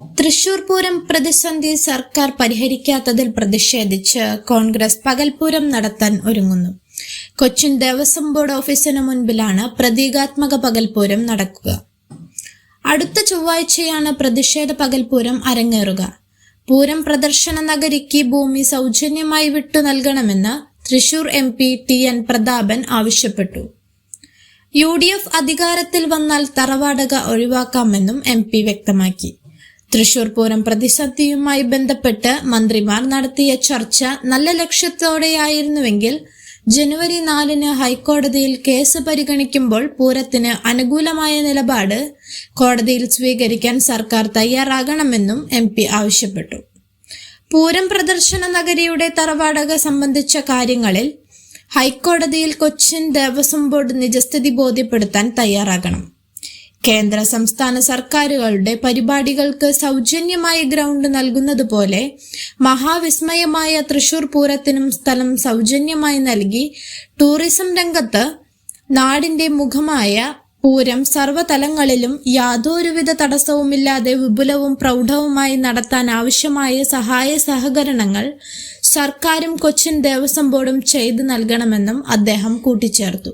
തൃശൂർ പൂരം പ്രതിസന്ധി സർക്കാർ പരിഹരിക്കാത്തതിൽ പ്രതിഷേധിച്ച് കോൺഗ്രസ് പകൽപൂരം നടത്താൻ ഒരുങ്ങുന്നു. കൊച്ചിൻ ദേവസ്വം ബോർഡ് ഓഫീസിന് മുൻപിലാണ് പ്രതീകാത്മക പകൽപൂരം നടക്കുക. അടുത്ത ചൊവ്വാഴ്ചയാണ് പ്രതിഷേധ പകൽപൂരം അരങ്ങേറുക. പൂരം പ്രദർശന നഗരിക്ക് ഭൂമി സൗജന്യമായി വിട്ടു നൽകണമെന്ന് Thrissur M P T N Prathapan ആവശ്യപ്പെട്ടു. യു ഡി എഫ് അധികാരത്തിൽ വന്നാൽ തറവാടക ഒഴിവാക്കാമെന്നും എം പി വ്യക്തമാക്കി. തൃശൂർ പൂരം പ്രതിസന്ധിയുമായി ബന്ധപ്പെട്ട് മന്ത്രിമാർ നടത്തിയ ചർച്ച നല്ല ലക്ഷ്യത്തോടെയായിരുന്നുവെങ്കിൽ ജനുവരി നാലിന് ഹൈക്കോടതിയിൽ കേസ് പരിഗണിക്കുമ്പോൾ പൂരത്തിന് അനുകൂലമായ നിലപാട് കോടതിയിൽ സ്വീകരിക്കാൻ സർക്കാർ തയ്യാറാകണമെന്നും എം പി ആവശ്യപ്പെട്ടു. പൂരം പ്രദർശന നഗരിയുടെ തറവാടക സംബന്ധിച്ച കാര്യങ്ങളിൽ ഹൈക്കോടതിയിൽ കൊച്ചിൻ ദേവസ്വം ബോർഡ് നിജസ്ഥിതി ബോധ്യപ്പെടുത്താൻ തയ്യാറാകണം. കേന്ദ്ര സംസ്ഥാന സർക്കാരുകളുടെ പരിപാടികൾക്ക് സൗജന്യമായി ഗ്രൗണ്ട് നൽകുന്നത് പോലെ മഹാവിസ്മയമായ തൃശൂർ പൂരത്തിനും സ്ഥലം സൗജന്യമായി നൽകി ടൂറിസം രംഗത്ത് നാടിന്റെ മുഖമായ പൂരം സർവതലങ്ങളിലും യാതൊരുവിധ തടസ്സവുമില്ലാതെ വിപുലവും പ്രൗഢവുമായി നടത്താൻ ആവശ്യമായ സഹായ സഹകരണങ്ങൾ സർക്കാരും കൊച്ചിൻ ദേവസ്വം ബോർഡും ചെയ്തു നൽകണമെന്നും അദ്ദേഹം കൂട്ടിച്ചേർത്തു.